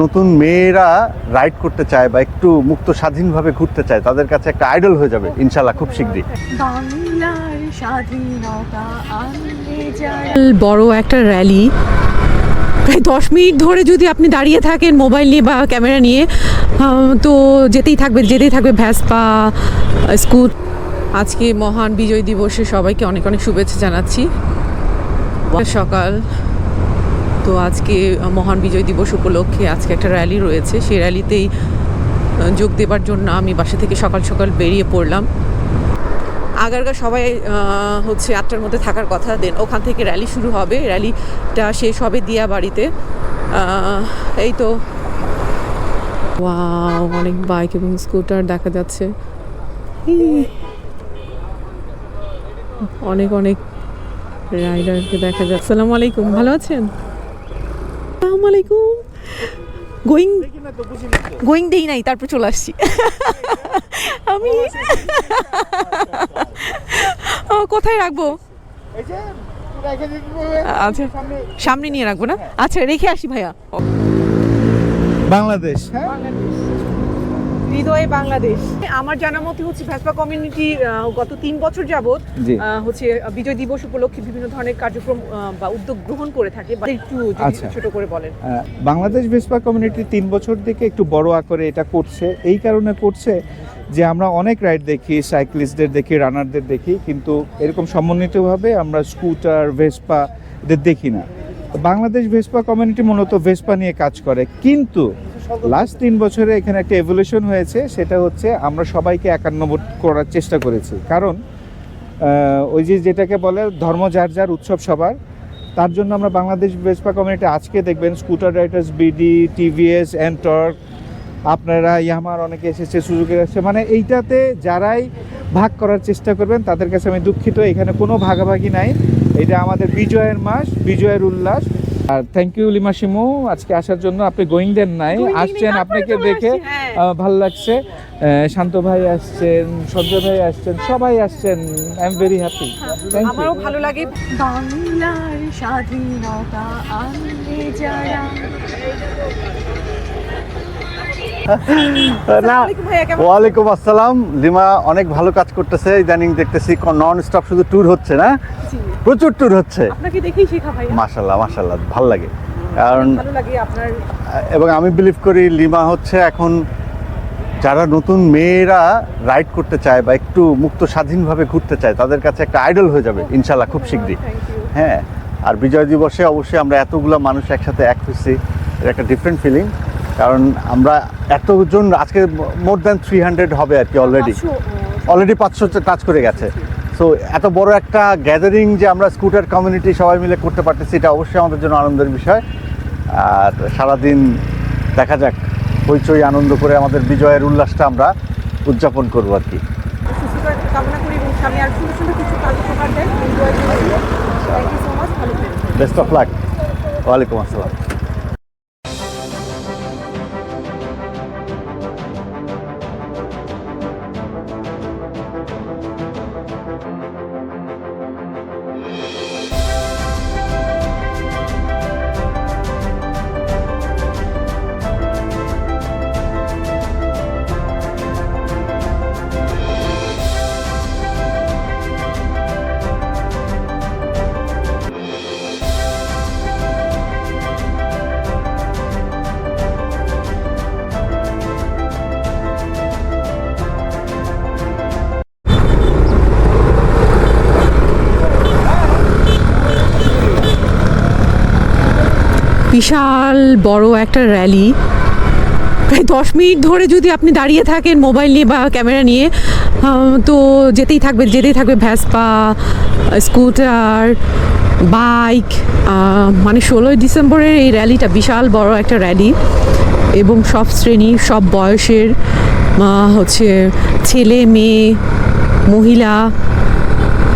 নতুন মেয়েরা রাইড করতে চায় বা একটু মুক্ত স্বাধীনভাবে ঘুরতে চায় তাদের কাছে একটা আইডল হয়ে যাবে ইনশাল্লাহ খুব শীঘ্রই। বড় একটা র্যালি প্রায় দশ মিনিট ধরে যদি আপনি দাঁড়িয়ে থাকেন মোবাইল নিয়ে বা ক্যামেরা নিয়ে তো যেতেই থাকবে যেতেই থাকবে ভ্যাসপা স্কুট। আজকে মহান বিজয় দিবসে সবাইকে অনেক অনেক শুভেচ্ছা জানাচ্ছি। সকাল। তো আজকে মহান বিজয় দিবস উপলক্ষে আজকে একটা র্যালি রয়েছে। সেই র্যালিতেই যোগ দেবার জন্য আমি বাসা থেকে সকাল সকাল বেরিয়ে পড়লাম। আগারগা সবাই হচ্ছে আটটার মধ্যে থাকার কথা দেন ওখান থেকে র্যালি শুরু হবে। র্যালিটা শেষ হবে দিয়া বাড়িতে। এই তো। অনেক বাইক এবং স্কুটার দেখা যাচ্ছে। অনেক অনেক রাইডারকে দেখা যাচ্ছে। আসসালামু আলাইকুম, ভালো আছেন? আসসালামু আলাইকুম। গোয়িং গোয়িং দেই নাই, তারপর চলে আসছি। আমি কোথায় রাখব? আচ্ছা সামনে নিয়ে রাখব না? আচ্ছা রেখে আসি ভাইয়া। বাংলাদেশ হ্যাঁ? হৃদয়ে বাংলাদেশ। আমার জানা মতে হচ্ছে ভ্যাসপা কমিউনিটি গত তিন বছর যাবৎ। হচ্ছে বিজয় দিবস উপলক্ষে বিভিন্ন ধরনের কার্যক্রম বা উদ্যোগ গ্রহণ করে থাকে একটু আচ্ছা। ছোট করে বলেন। বাংলাদেশ ভেসপা কমিউনিটি তিন বছর থেকে একটু বড় আকারে এটা করছে। এই কারণে করছে যে আমরা অনেক রাইড দেখি সাইক্লিস্টদের দেখি রানারদের দেখি কিন্তু এরকম সমন্বিতভাবে আমরা স্কুটার ভেসপা এদের দেখি না। বাংলাদেশ ভেসপা কমিউনিটি মূলত ভেসপা নিয়ে কাজ করে। কিন্তু লাস্ট তিন বছরে এখানে একটা এভলিউশন হয়েছে, সেটা হচ্ছে আমরা সবাইকে একান্নবোধ করার চেষ্টা করেছি। কারণ ওই যে যেটাকে বলে ধর্ম যার যার উৎসব সবার, তার জন্য আমরা বাংলাদেশ ভেসপা কমিউনিটি আজকে দেখবেন scooter riders BD TVS Ntorq আপনারা ইয়ামার অনেকে এসেছে সুযোগে এসেছে মানে এইটাতে যারাই ভাগ করার চেষ্টা করবেন, তাদের কাছে আমি দুঃখিত, এখানে কোনো ভাগাভাগি নাই। এটা আমাদের বিজয়ের মাস, বিজয়ের উল্লাস আর থ্যাংক ইউ লিমা সিমু আজকে আসার জন্য আপনি গোয়িং দেন নাই আসছেন আপনাকে দেখে হ্যাঁ। ভালো লাগছে। শান্ত ভাই আসছেন সঞ্জয় ভাই আসছেন সবাই আসছেন। আই এম ভেরি হ্যাপি আমারও ভালো লাগে। বাংলার স্বাধীনতা আনবে যারা না ওয়ালাইকুম আসসালাম। লিমা অনেক ভালো কাজ করতেছে ইদানিং দেখতেছি নন স্টপ শুধু ট্যুর হচ্ছে না? প্রচুর ট্যুর হচ্ছে। মাশাল্লাহ মাশাল্লাহ ভালো লাগে। কারণ ভালো লাগে আপনার এবং আমি বিলিভ করি লিমা হচ্ছে এখন যারা নতুন মেয়েরা রাইড করতে চায় বা একটু মুক্ত স্বাধীনভাবে ঘুরতে চায় তাদের কাছে একটা আইডল হয়ে যাবে ইনশাল্লাহ খুব শীঘ্রই। হ্যাঁ আর বিজয় দিবসে অবশ্যই আমরা এতগুলো মানুষ একসাথে এক হয়েছি এটা একটা ডিফারেন্ট ফিলিং কারণ আমরা এতজন আজকে মোর দ্যান থ্রি হান্ড্রেড হবে আর কি অলরেডি অলরেডি পাঁচশো। টাচ করে গেছে। সো এত বড় একটা গ্যাদারিং যে আমরা স্কুটার কমিউনিটি সবাই মিলে করতে পারতেছি এটা অবশ্যই আমাদের জন্য আনন্দের বিষয়। আর সারাদিন দেখা যাক হইচই আনন্দ করে আমাদের বিজয়ের উল্লাসটা আমরা উদযাপন করব আর কি। বেস্ট অফ লাক ওয়ালাইকুম আসসালাম। বিশাল বড় একটা র্যালি প্রায় দশ মিনিট ধরে যদি আপনি দাঁড়িয়ে থাকেন মোবাইল নিয়ে বা ক্যামেরা নিয়ে তো যেতেই থাকবে যেতেই থাকবে ভ্যাসপা স্কুটার বাইক মানে ষোলোই ডিসেম্বরের এই র্যালিটা বিশাল বড় একটা র্যালি এবং সব শ্রেণি, সব বয়সের হচ্ছে ছেলে, মেয়ে, মহিলা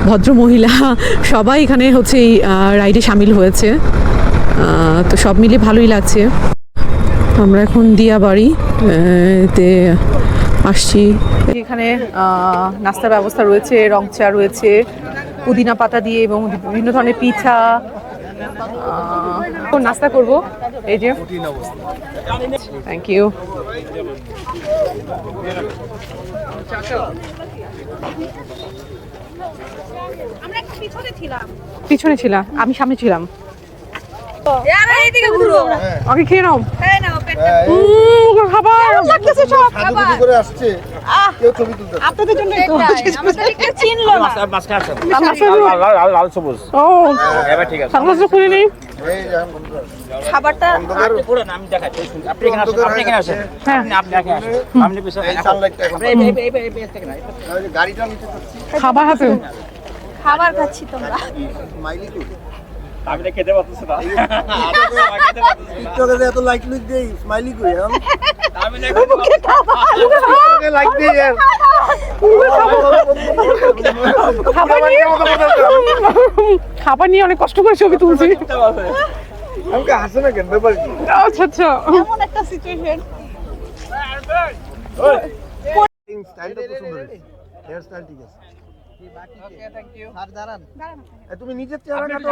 ভদ্র মহিলা সবাই এখানে হচ্ছে এই রাইডে সামিল হয়েছে। তো সব মিলে ভালোই লাগছে। আমরা এখন দিয়া বাড়ি তে আসছি। এখানে নাস্তার ব্যবস্থা রয়েছে, রং চা রয়েছে, পুদিনা পাতা দিয়ে এবং বিভিন্ন ধরনের পিঠা। নাস্তা করব। এই যে। থ্যাংক ইউ পিছনে ছিলাম। আমি সামনে ছিলাম। আগে খেয়ে নাও। খাবার লাগতেছে সব? করে আসছে। কেউ ছবি তুলতে আপনাদের জন্য চিনলো না। লাল সবুজ। ও এবার ঠিক আছে। সানগ্লাসটা খুলে নেই। খাবারটা পুরো নাম আপনি এখানে আসেন আপনি এখানে আসেন। হ্যাঁ। আপনি আপনি আসেন। আপনি পিছনে গাড়িটা নিতে খাবার হাতে। খাবার খাচ্ছি তোমরা। আমি তো খেতে পারতেছি না। টিকটকে এত লাইক লুক দেই স্মাইলি কই আমি আমি না টিকটকে লাইক দেই আর। খাবার নিয়ে খাবার নিয়ে অনেক কষ্ট করে ছবি তুলছি। আমাকে হাসে না কেন ব্যাপার কি? আচ্ছা আচ্ছা। এমন একটা সিচুয়েশন স্টাইলটা তো সুন্দর হেয়ার স্টাইল ঠিক আছে। তুমি নিজের চেহারা কাটো।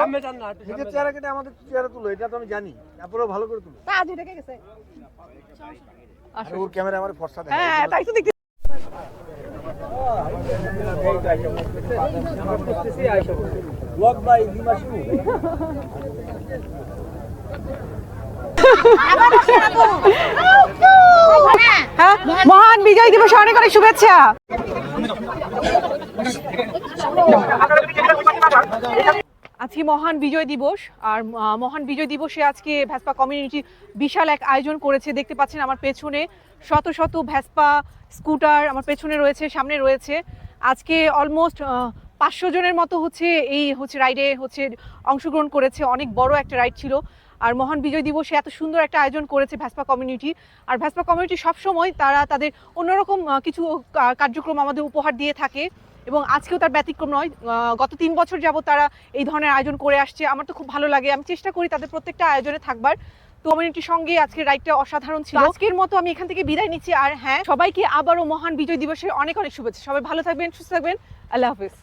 নিজের চেহারা কেটে আমাদের চেহারা তুলো এটা তো আমি জানি। তারপরেও ভালো করে তুলো। আজ ঢেকে গেছে। আরে ওর ক্যামেরা আমার ফর্সা হ্যাঁ তাই তো দেখতে হ্যাঁ মহান বিজয় দিবস অনেক অনেক শুভেচ্ছা। আজকে মহান বিজয় দিবস, আর মহান বিজয় দিবসে আজকে ভ্যাসপা কমিউনিটি বিশাল এক আয়োজন করেছে। দেখতে পাচ্ছেন আমার পেছনে শত শত ভ্যাসপা স্কুটার আমার পেছনে রয়েছে, সামনে রয়েছে। আজকে অলমোস্ট পাঁচশো জনের মতো হচ্ছে এই হচ্ছে রাইডে হচ্ছে অংশগ্রহণ করেছে। অনেক বড় একটা রাইড ছিল। আর মহান বিজয় দিবসে এত সুন্দর একটা আয়োজন করেছে ভ্যাসপা কমিউনিটি আর ভ্যাসপা কমিউনিটি সবসময় তারা তাদের অন্যরকম কিছু কার্যক্রম আমাদের উপহার দিয়ে থাকে। এবং আজকেও তার ব্যতিক্রম নয়। আহ, গত তিন বছর যাবত তারা এই ধরনের আয়োজন করে আসছে। আমার তো খুব ভালো লাগে। আমি চেষ্টা করি তাদের প্রত্যেকটা আয়োজনে থাকবার। তো কমিউনিটির সঙ্গে আজকের রাইডটা অসাধারণ ছিল। আজকের মতো আমি এখান থেকে বিদায় নিচ্ছি। আর হ্যাঁ সবাইকে আবারও মহান বিজয় দিবসের অনেক অনেক শুভেচ্ছা। সবাই ভালো থাকবেন সুস্থ থাকবেন। আল্লাহ হাফিজ।